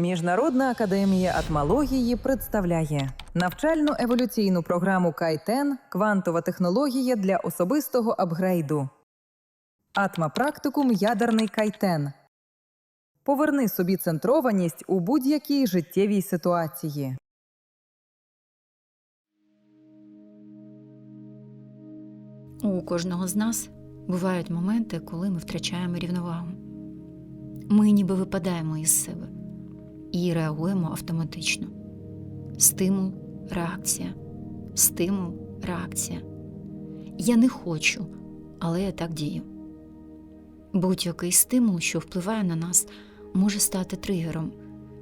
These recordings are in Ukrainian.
Міжнародна академія атмології представляє навчальну еволюційну програму Кайтен Квантова технологія для особистого апгрейду. Атма практикум ядерний кайтен. Поверни собі центрованість у будь-якій життєвій ситуації. У кожного з нас бувають моменти, коли ми втрачаємо рівновагу. Ми ніби випадаємо із себе і реагуємо автоматично. Стимул, реакція, стимул, реакція. Я не хочу, але я так дію. Будь-який стимул, що впливає на нас, може стати тригером,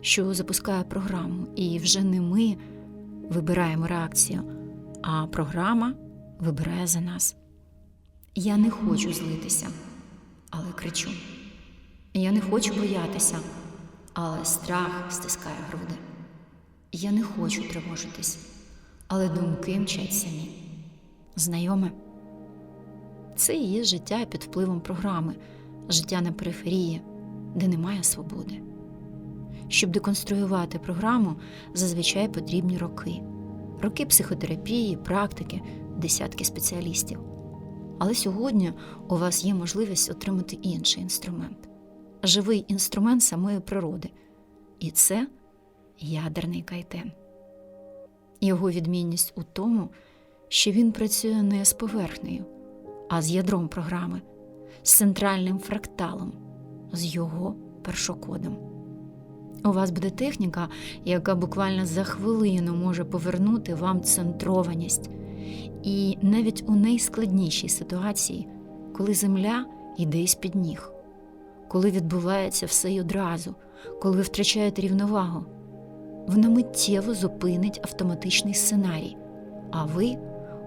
що запускає програму, і вже не ми вибираємо реакцію, а програма вибирає за нас. Я не хочу злитися, але кричу. Я не хочу боятися, але страх стискає груди. Я не хочу тривожитись, але думки мчать самі. Знайоме? Це є життя під впливом програми, життя на периферії, де немає свободи. Щоб деконструювати програму, зазвичай потрібні роки. Роки психотерапії, практики, десятки спеціалістів. Але сьогодні у вас є можливість отримати інший інструмент живий інструмент самої природи. І це ядерний кайтен. Його відмінність у тому, що він працює не з поверхнею, а з ядром програми, з центральним фракталом, з його першокодом. У вас буде техніка, яка буквально за хвилину може повернути вам центрованість. І навіть у найскладнішій ситуації, коли земля йде із під ніг, коли відбувається все й одразу, коли ви втрачаєте рівновагу, вона миттєво зупинить автоматичний сценарій, а ви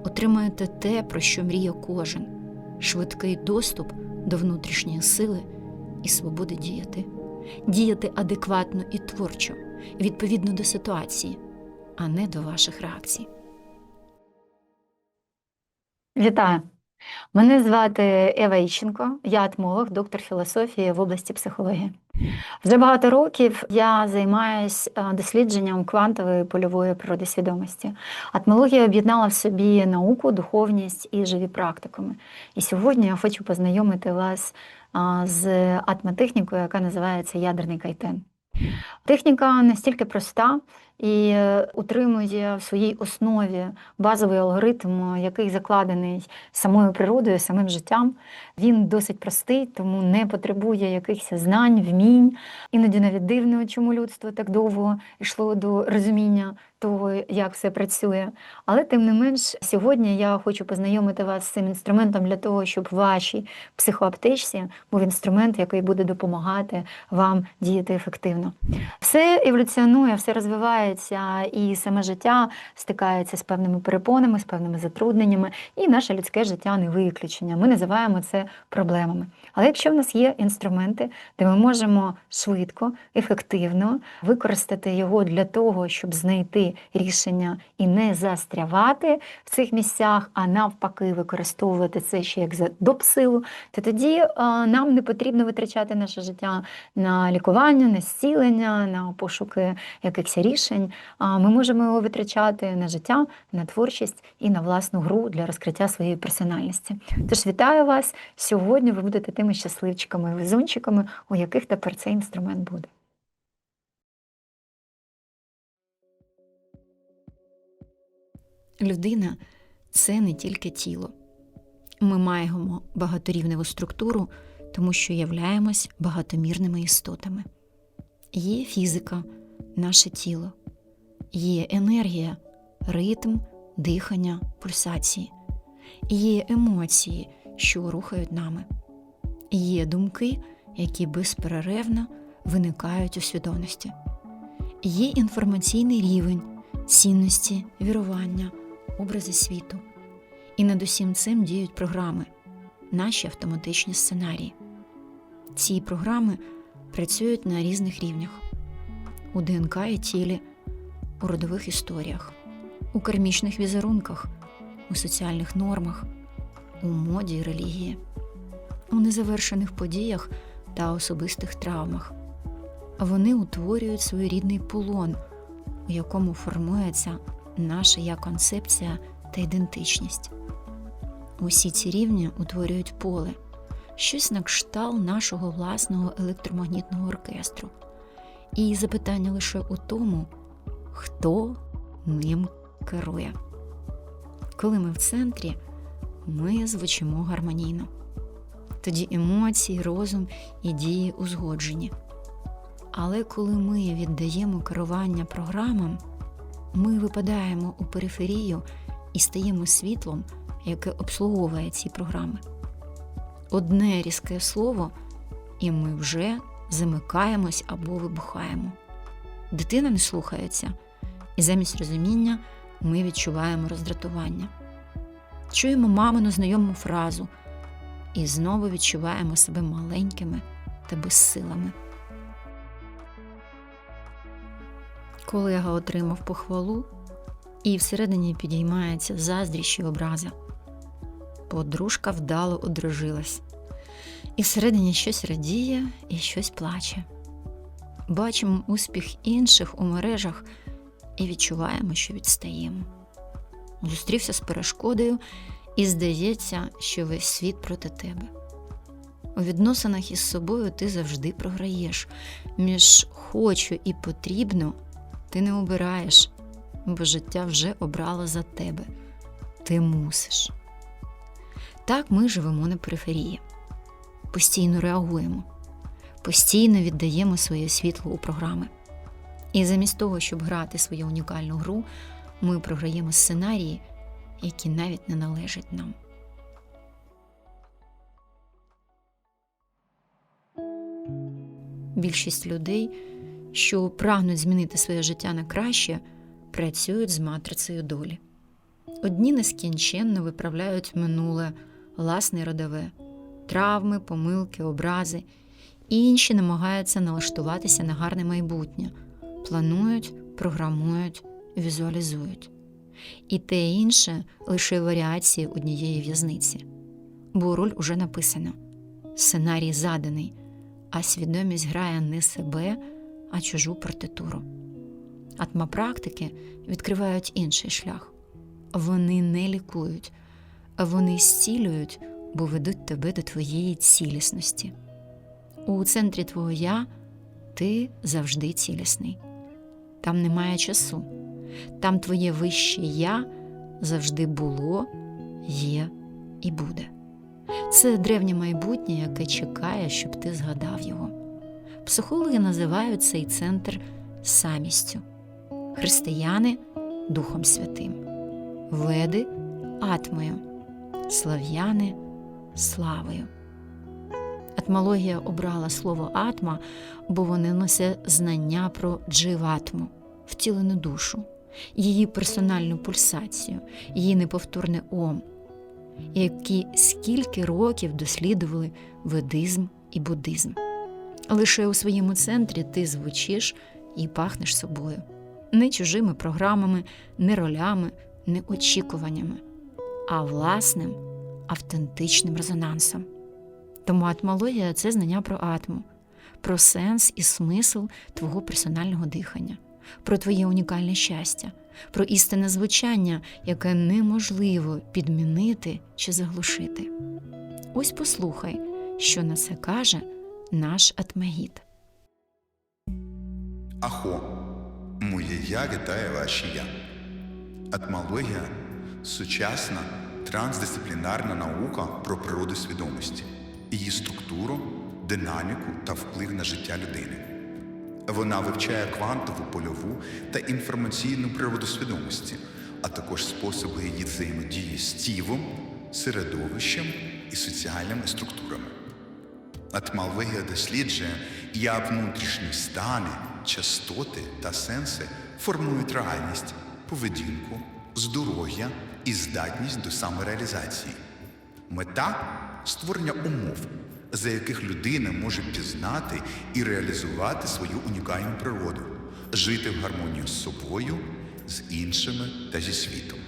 отримаєте те, про що мріє кожен швидкий доступ до внутрішньої сили і свободи діяти, діяти адекватно і творчо, відповідно до ситуації, а не до ваших реакцій. Вітаю! Мене звати Ева Іщенко, я атмолог, доктор філософії в області психології. Вже багато років я займаюся дослідженням квантової польової природи свідомості. Атмологія об'єднала в собі науку, духовність і живі практикуми. І сьогодні я хочу познайомити вас з атмотехнікою, яка називається ядерний кайтен. Техніка настільки проста і е, утримує в своїй основі базовий алгоритм, який закладений самою природою, самим життям. Він досить простий, тому не потребує якихось знань, вмінь. Іноді навіть дивно, чому людство так довго йшло до розуміння того, як все працює. Але тим не менш, сьогодні я хочу познайомити вас з цим інструментом для того, щоб в вашій психоаптечці був інструмент, який буде допомагати вам діяти ефективно. Все еволюціонує, все розвивається, і саме життя стикається з певними перепонами, з певними затрудненнями, і наше людське життя не виключення. Ми називаємо це проблемами. Але якщо в нас є інструменти, де ми можемо швидко, ефективно використати його для того, щоб знайти рішення і не застрявати в цих місцях, а навпаки, використовувати це ще як за допсилу, то тоді е, нам не потрібно витрачати наше життя на лікування, на зцілення, на пошуки якихось рішень. А ми можемо його витрачати на життя, на творчість і на власну гру для розкриття своєї персональності. Тож вітаю вас! Сьогодні ви будете тими щасливчиками, везунчиками, у яких тепер цей інструмент буде. Людина це не тільки тіло. Ми маємо багаторівневу структуру, тому що являємось багатомірними істотами. Є фізика, наше тіло, є енергія, ритм, дихання, пульсації, є емоції, що рухають нами, є думки, які безперервно виникають у свідомості, є інформаційний рівень, цінності, вірування, образи світу. І над усім цим діють програми, наші автоматичні сценарії. Ці програми працюють на різних рівнях у ДНК і тілі, у родових історіях, у кармічних візерунках, у соціальних нормах, у моді і релігії, у незавершених подіях та особистих травмах, вони утворюють своєрідний полон, у якому формується наша я концепція та ідентичність. Усі ці рівні утворюють поле, щось на кшталт нашого власного електромагнітного оркестру. І запитання лише у тому, хто ним керує. Коли ми в центрі, ми звучимо гармонійно. Тоді емоції, розум і дії узгоджені. Але коли ми віддаємо керування програмам, ми випадаємо у периферію і стаємо світлом, яке обслуговує ці програми. Одне різке слово, і ми вже замикаємось або вибухаємо. Дитина не слухається, і замість розуміння ми відчуваємо роздратування. Чуємо мамину знайому фразу і знову відчуваємо себе маленькими та безсилами. Колега отримав похвалу, і всередині підіймається заздрість і образа. Подружка вдало одружилась, і всередині щось радіє і щось плаче. Бачимо успіх інших у мережах і відчуваємо, що відстаємо. Зустрівся з перешкодою, і здається, що весь світ проти тебе. У відносинах із собою ти завжди програєш. Між хочу і потрібно ти не обираєш, бо життя вже обрало за тебе. Ти мусиш. Так ми живемо на периферії, постійно реагуємо, постійно віддаємо своє світло у програми. І замість того, щоб грати свою унікальну гру, ми програємо сценарії, які навіть не належать нам. Більшість людей, що прагнуть змінити своє життя на краще, працюють з матрицею долі. Одні нескінченно виправляють минуле, власне родове, травми, помилки, образи, інші намагаються налаштуватися на гарне майбутнє, планують, програмують, візуалізують. І те інше лише варіації однієї в'язниці, бо роль уже написана, сценарій заданий, а свідомість грає не себе, а чужу партитуру. Атмапрактики відкривають інший шлях. Вони не лікують, вони зцілюють, бо ведуть тебе до твоєї цілісності. У центрі твого я ти завжди цілісний. Там немає часу. Там твоє вище я завжди було, є і буде. Це древнє майбутнє, яке чекає, щоб ти згадав його. Психологи називають цей центр самістю, християни Духом Святим, веди атмою, слав'яни славою. Атмологія обрала слово атма, бо вони носять знання про дживатму, втілену душу, її персональну пульсацію, її неповторне ом, які скільки років дослідували ведизм і буддизм. Лише у своєму центрі ти звучиш і пахнеш собою, не чужими програмами, не ролями, не очікуваннями, а власним автентичним резонансом. Тому атмологія це знання про атму, про сенс і смисл твого персонального дихання, про твоє унікальне щастя, про істинне звучання, яке неможливо підмінити чи заглушити. Ось послухай, що на це каже наш атмагіт. Ахо, моє я вітає ваші я. Атмологія сучасна трансдисциплінарна наука про природу свідомості, її структуру, динаміку та вплив на життя людини. Вона вивчає квантову, польову та інформаційну природу свідомості, а також способи її взаємодії з тілом, середовищем і соціальними структурами. Атмологія досліджує, як внутрішні стани, частоти та сенси формують реальність, поведінку, здоров'я і здатність до самореалізації. Мета створення умов, за яких людина може пізнати і реалізувати свою унікальну природу, жити в гармонії з собою, з іншими та зі світом.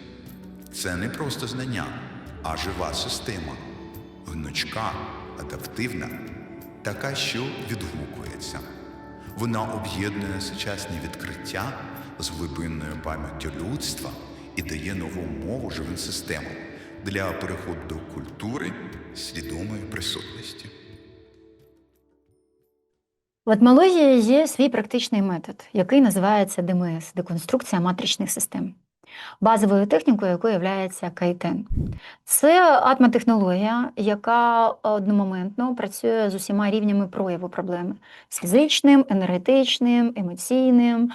Це не просто знання, а жива система, гнучка, адаптивна, така, що відгукується. Вона об'єднує сучасні відкриття з глибинною пам'яттю людства і дає нову мову живим системам для переходу культури свідомої присутності. В атмології є свій практичний метод, який називається ДМС деконструкція матричних систем. Базовою технікою якої є кайтен. Це атмотехнологія, яка одномоментно працює з усіма рівнями прояву проблеми: з фізичним, енергетичним, емоційним,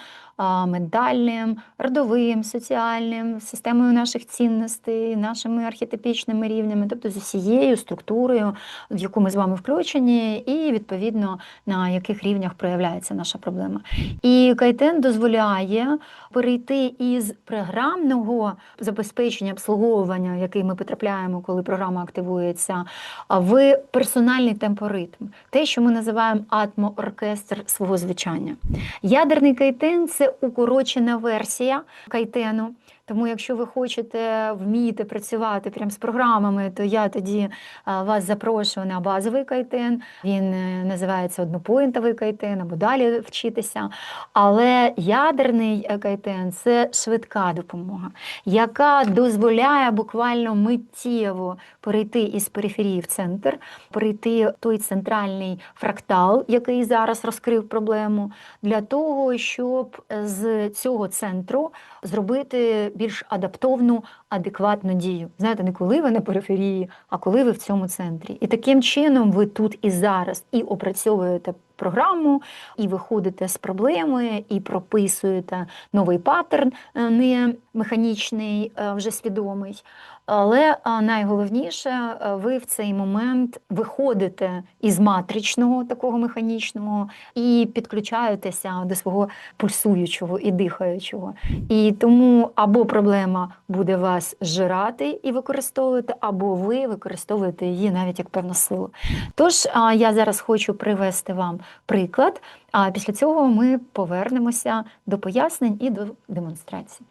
ментальним, родовим, соціальним, системою наших цінностей, нашими архетипічними рівнями, тобто з усією структурою, в яку ми з вами включені, і відповідно на яких рівнях проявляється наша проблема. І Кайтен дозволяє перейти із програмного забезпечення обслуговування, в який ми потрапляємо, коли програма активується, в персональний темпоритм, те, що ми називаємо атмооркестр свого звучання. Ядерний кайтен це укорочена версія кайтену. Тому, якщо ви хочете вміти працювати прямо з програмами, то я тоді вас запрошую на базовий кайтен. Він е, називається однопоінтовий кайтен або далі вчитися. Але ядерний е, кайтен це швидка допомога, яка дозволяє буквально миттєво перейти із периферії в центр, перейти той центральний фрактал, який зараз розкрив проблему, для того, щоб з цього центру зробити більш адаптовну, адекватну дію. Знаєте, не коли ви на периферії, а коли ви в цьому центрі. І таким чином ви тут і зараз і опрацьовуєте програму, і виходите з проблеми, і прописуєте новий паттерн, е, не механічний, е, вже свідомий. Але найголовніше, е, ви в цей момент виходите із матричного такого механічного і підключаєтеся до свого пульсуючого і дихаючого. І тому або проблема буде вас зжирати і використовувати, або ви використовуєте її навіть як певну силу. Тож я зараз хочу привести вам приклад, а після цього ми повернемося до пояснень і до демонстрації.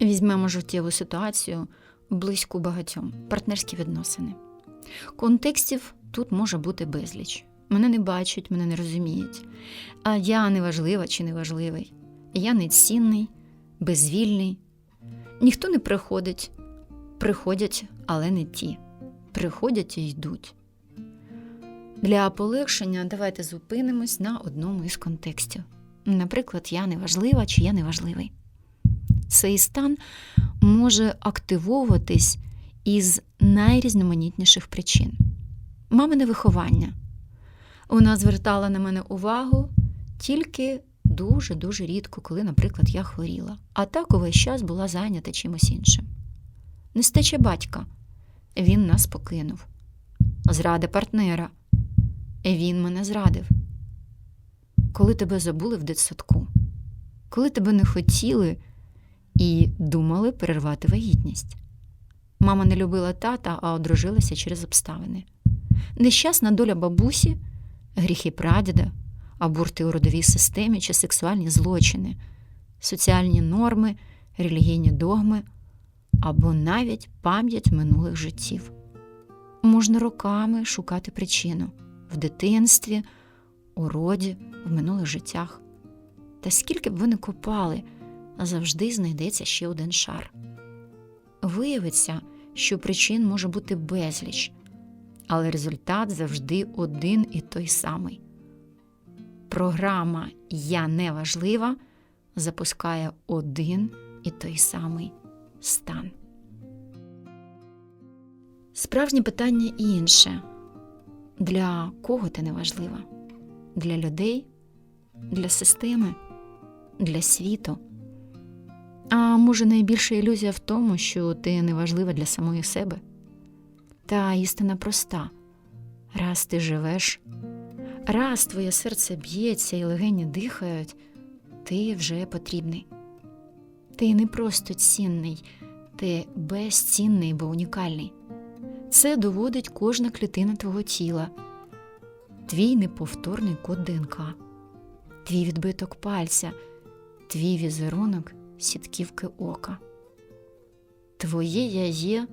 Візьмемо життєву ситуацію близьку багатьом партнерські відносини. Контекстів тут може бути безліч. Мене не бачать, мене не розуміють. А я неважлива чи неважливий. Я нецінний, безвільний. Ніхто не приходить. Приходять, але не ті. Приходять і йдуть. Для полегшення давайте зупинимось на одному із контекстів. Наприклад, я неважлива чи я неважливий. Цей стан може активовуватись із найрізноманітніших причин. Мамине виховання. Вона звертала на мене увагу тільки дуже-дуже рідко, коли, наприклад, я хворіла, а так увесь час була зайнята чимось іншим. Нестеча батька. Він нас покинув. Зрада партнера. Він мене зрадив. Коли тебе забули в дитсадку, коли тебе не хотіли і думали перервати вагітність. Мама не любила тата, а одружилася через обставини. Нещасна доля бабусі, гріхи прадіда, аборти у родовій системі чи сексуальні злочини, соціальні норми, релігійні догми або навіть пам'ять минулих життів. Можна роками шукати причину в дитинстві, у роді, в минулих життях. Та скільки б ви не копали, завжди знайдеться ще один шар. Виявиться, що причин може бути безліч, але результат завжди один і той самий. Програма Я не важлива запускає один і той самий стан. Справжнє питання інше. Для кого ти не важлива? Для людей, для системи, для світу. А може, найбільша ілюзія в тому, що ти не важлива для самої себе? Та істина проста: раз ти живеш, раз твоє серце б'ється і легені дихають, ти вже потрібний. Ти не просто цінний, ти безцінний, бо унікальний. Це доводить кожна клітина твого тіла, твій неповторний код ДНК, твій відбиток пальця, твій візерунок сітківки ока. Твоє я є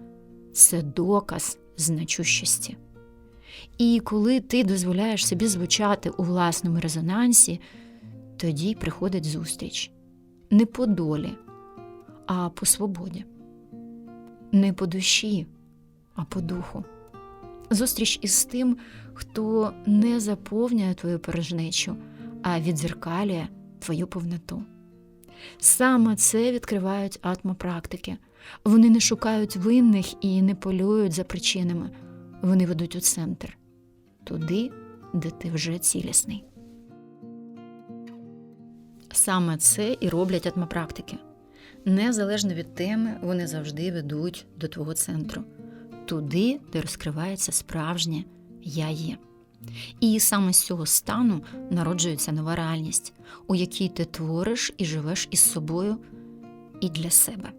це доказ значущості. І коли ти дозволяєш собі звучати у власному резонансі, тоді приходить зустріч не по долі, а по свободі, не по душі, а по духу. Зустріч із тим, хто не заповнює твою порожнечу, а відзеркалює твою повноту. Саме це відкривають атмопрактики. Вони не шукають винних і не полюють за причинами. Вони ведуть у центр, туди, де ти вже цілісний. Саме це і роблять атмопрактики. Незалежно від теми, вони завжди ведуть до твого центру, туди, де розкривається справжнє я є. І саме з цього стану народжується нова реальність, у якій ти твориш і живеш із собою і для себе.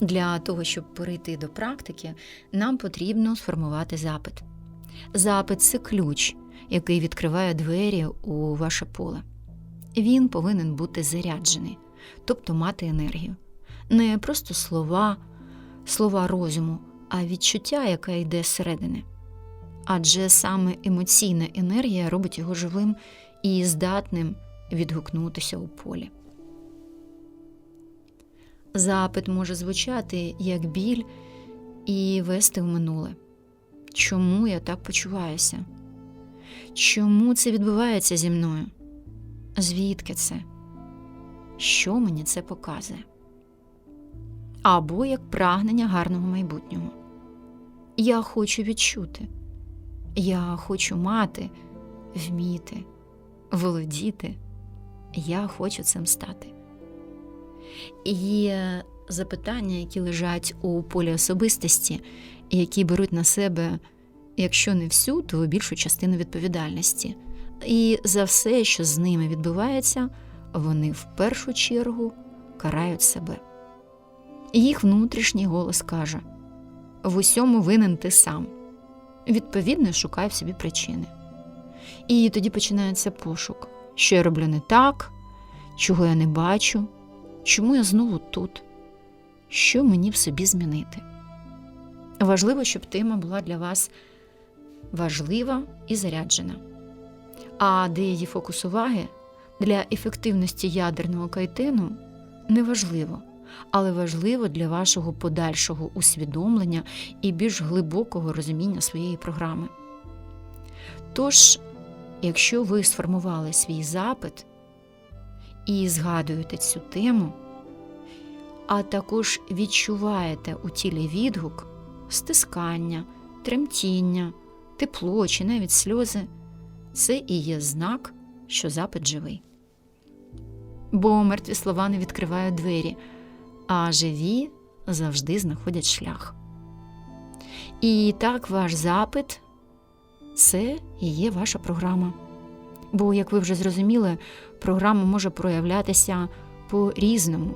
Для того, щоб перейти до практики, нам потрібно сформувати запит. Запит це ключ, який відкриває двері у ваше поле. Він повинен бути заряджений, тобто мати енергію. Не просто слова, слова розуму, а відчуття, яке йде зсередини. Адже саме емоційна енергія робить його живим і здатним відгукнутися у полі. Запит може звучати як біль і вести в минуле. Чому я так почуваюся? Чому це відбувається зі мною? Звідки це? Що мені це показує? Або як прагнення гарного майбутнього. Я хочу відчути, я хочу мати, вміти, володіти. Я хочу цим стати. Є запитання, які лежать у полі особистості, які беруть на себе, якщо не всю, то більшу частину відповідальності. І за все, що з ними відбувається, вони в першу чергу карають себе. Їх внутрішній голос каже: в усьому винен ти сам. Відповідно, шукай в собі причини. І тоді починається пошук, що я роблю не так, чого я не бачу, чому я знову тут, що мені в собі змінити. Важливо, щоб тема була для вас важлива і заряджена. А де її фокус уваги для ефективності ядерного кайтену неважливо, але важливо для вашого подальшого усвідомлення і більш глибокого розуміння своєї програми. Тож, якщо ви сформували свій запит і згадуєте цю тему, а також відчуваєте у тілі відгук, стискання, тремтіння, тепло чи навіть сльози, це і є знак, що запит живий. Бо мертві слова не відкривають двері, а живі завжди знаходять шлях. І так ваш запит це і є ваша програма. Бо, як ви вже зрозуміли, програма може проявлятися по-різному,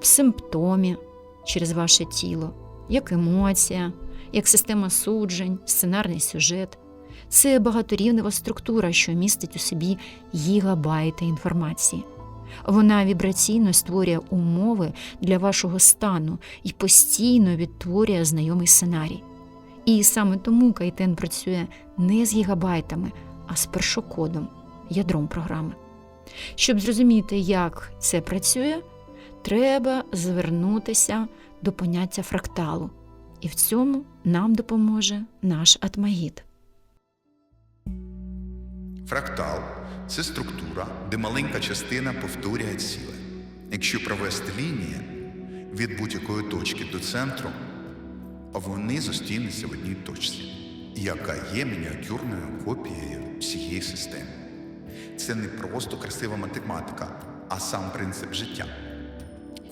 в симптомі через ваше тіло, як емоція, як система суджень, сценарний сюжет. Це багаторівнева структура, що містить у собі гігабайти інформації. Вона вібраційно створює умови для вашого стану і постійно відтворює знайомий сценарій. І саме тому Кайтен працює не з гігабайтами, а з першокодом, ядром програми. Щоб зрозуміти, як це працює, треба звернутися до поняття фракталу, і в цьому нам допоможе наш атмагіт. Фрактал це структура, де маленька частина повторює ціле. Якщо провести лінії від будь-якої точки до центру, вони зустрінуться в одній точці, яка є мініатюрною копією всієї системи. Це не просто красива математика, а сам принцип життя.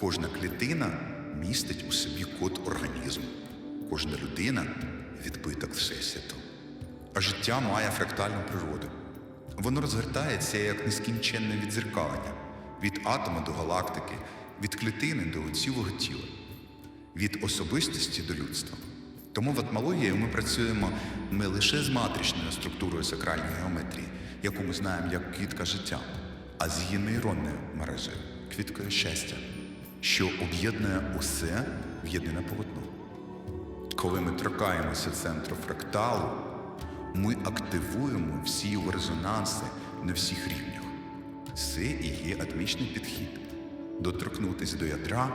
Кожна клітина містить у собі код організму, кожна людина відбиток всесвіту. А життя має фрактальну природу. Воно розгортається як нескінченне відзеркалення від атома до галактики, від клітини до цілого тіла, від особистості до людства. Тому в атмології ми працюємо не лише з матричною структурою сакральної геометрії, яку ми знаємо як клітка життя, а з її нейронною мережею, квіткою щастя, що об'єднує усе в єдине полотно. Коли ми торкаємося центру фракталу, ми активуємо всі його резонанси на всіх рівнях. Це і є атмічний підхід доторкнутися до ядра,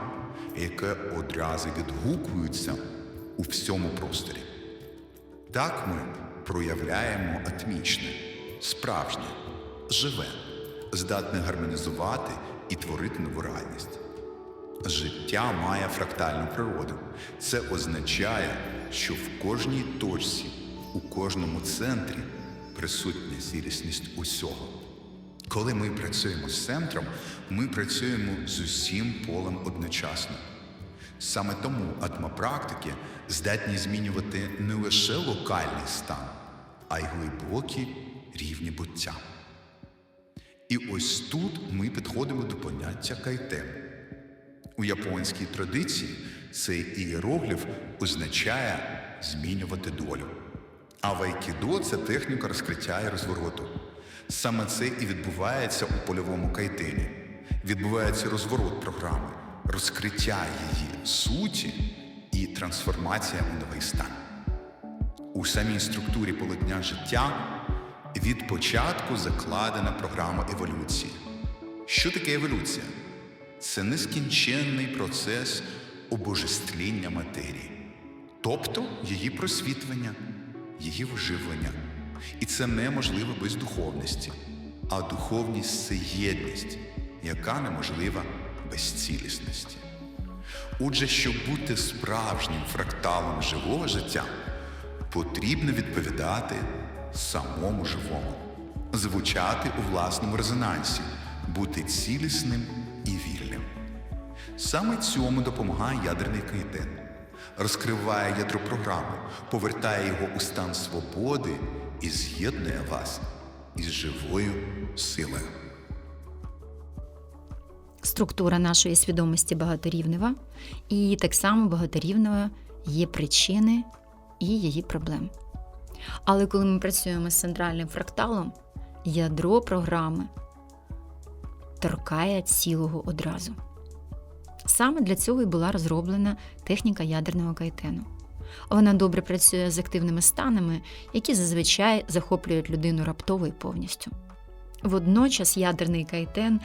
яке одразу відгукується у всьому просторі. Так ми проявляємо атмічне, справжнє, живе, здатне гармонізувати і творити нову реальність. Життя має фрактальну природу. Це означає, що в кожній точці, у кожному центрі присутня цілісність усього. Коли ми працюємо з центром, ми працюємо з усім полем одночасно. Саме тому атмопрактики здатні змінювати не лише локальний стан, а й глибокі рівні буття. І ось тут ми підходимо до поняття кайтен. У японській традиції цей ієрогліф означає змінювати долю. А в айкідо це техніка розкриття і розвороту. Саме це і відбувається у польовому кайтені. Відбувається розворот програми, розкриття її суті і трансформація у новий стан. У самій структурі полотня життя від початку закладена програма еволюції. Що таке еволюція? Це нескінченний процес обожествління матерії, тобто її просвітлення, її вживлення. І це неможливо без духовності, а духовність це єдність, яка неможлива без цілісності. Отже, щоб бути справжнім фракталом живого життя, потрібно відповідати самому живому, звучати у власному резонансі, бути цілісним і вільним. Саме цьому допомагає ядерний кайтен, розкриває ядро програми, повертає його у стан свободи і з'єднує вас із живою силою. Структура нашої свідомості багаторівнева, і так само багаторівнева є причини і її проблем. Але коли ми працюємо з центральним фракталом, ядро програми торкає цілого одразу. Саме для цього і була розроблена техніка ядерного кайтену. Вона добре працює з активними станами, які зазвичай захоплюють людину раптово і повністю. Водночас ядерний кайтен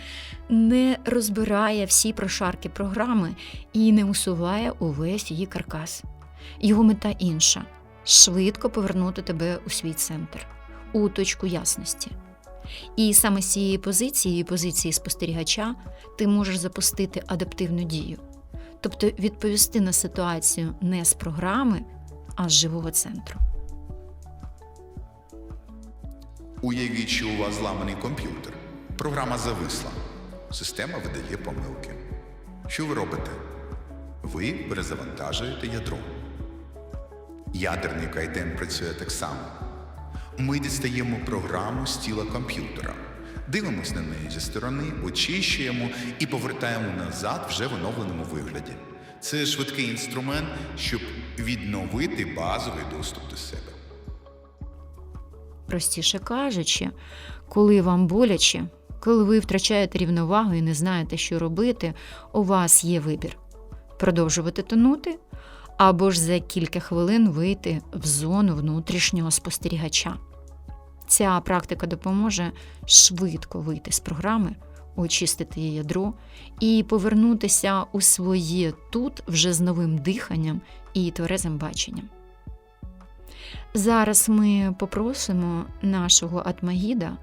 не розбирає всі прошарки програми і не усуває увесь її каркас. Його мета інша швидко повернути тебе у свій центр, у точку ясності. І саме з цієї позиції, позиції спостерігача, ти можеш запустити адаптивну дію, тобто відповісти на ситуацію не з програми, а з живого центру. Уявіть, що у вас зламаний комп'ютер. Програма зависла. Система видає помилки. Що ви робите? Ви перезавантажуєте ядро. Ядерний кайтен працює так само. Ми дістаємо програму з тіла комп'ютера, дивимося на неї зі сторони, очищуємо і повертаємо назад вже в оновленому вигляді. Це швидкий інструмент, щоб відновити базовий доступ до себе. Простіше кажучи, коли вам боляче, коли ви втрачаєте рівновагу і не знаєте, що робити, у вас є вибір продовжувати тонути або ж за кілька хвилин вийти в зону внутрішнього спостерігача. Ця практика допоможе швидко вийти з програми, очистити її ядро і повернутися у своє тут вже з новим диханням і тверезим баченням. Зараз ми попросимо нашого атмагіда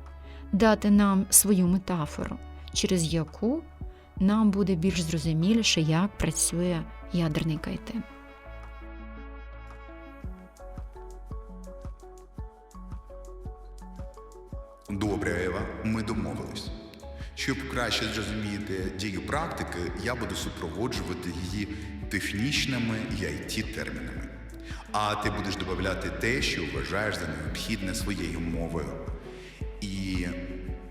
дати нам свою метафору, через яку нам буде більш зрозуміліше, як працює ядерний кайтен. Добре, Ева, ми домовились. Щоб краще зрозуміти дію практики, я буду супроводжувати її технічними і it термінами. А ти будеш додати те, що вважаєш за необхідне своєю мовою. І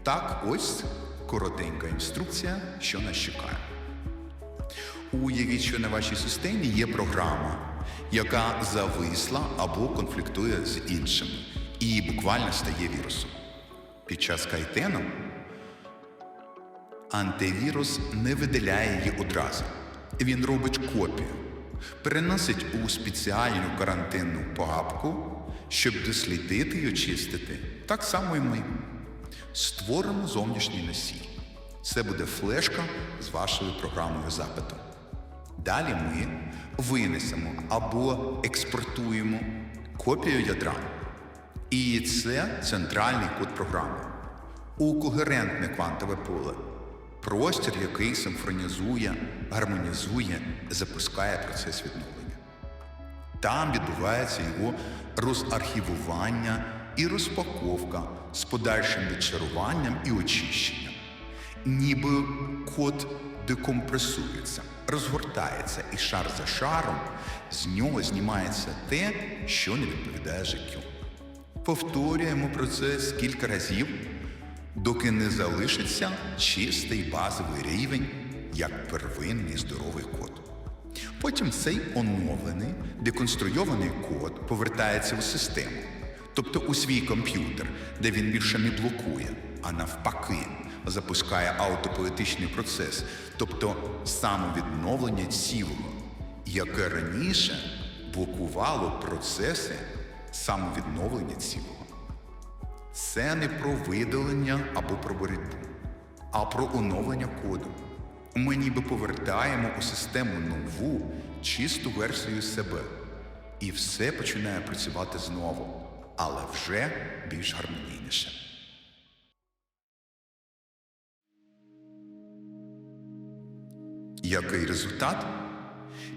так, ось коротенька інструкція, що нас чекає. Уявіть, що на вашій системі є програма, яка зависла або конфліктує з іншими, і буквально стає вірусом. Під час кайтену Антивірус не видаляє її одразу. Він робить копію, переносить у спеціальну карантинну папку, щоб дослідити і очистити. Так само і ми. Створимо зовнішній носій. Це буде флешка з вашою програмою запиту. Далі ми винесемо або експортуємо копію ядра. І це центральний код програми. У когерентне квантове поле. Простір, який синхронізує, гармонізує, запускає процес відновлення. Там відбувається його розархівування і розпаковка з подальшим відчаруванням і очищенням. Ніби код декомпресується, розгортається і шар за шаром з нього знімається те, що не відповідає життю. Повторюємо процес кілька разів, доки не залишиться чистий базовий рівень як первинний здоровий код. Потім цей оновлений, деконструйований код повертається у систему, тобто у свій комп'ютер, де він більше не блокує, а навпаки, запускає автопоетичний процес, тобто самовідновлення цілого, яке раніше блокувало процеси самовідновлення цілого. Це не про видалення або про боротьбу, а про оновлення коду. Ми ніби повертаємо у систему нову, чисту версію себе. І все починає працювати знову, але вже більш гармонійніше. Який результат?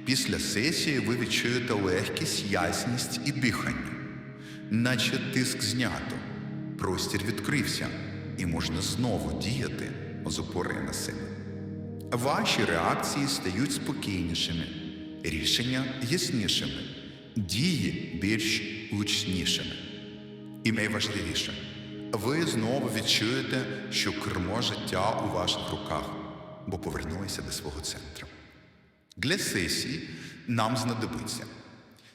Після сесії ви відчуєте легкість, ясність і дихання, наче тиск знято, простір відкрився, і можна знову діяти з опори на себе. Ваші реакції стають спокійнішими, рішення яснішими, дії більш гучнішими. І найважливіше, ви знову відчуєте, що кермо життя у ваших руках, бо повернулися до свого центру. Для сесії нам знадобиться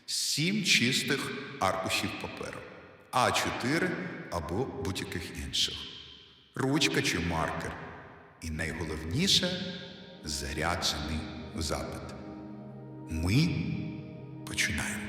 сім чистих аркушів паперу, А4 або будь-яких інших, ручка чи маркер. І найголовніше заряджений запит. Ми починаємо.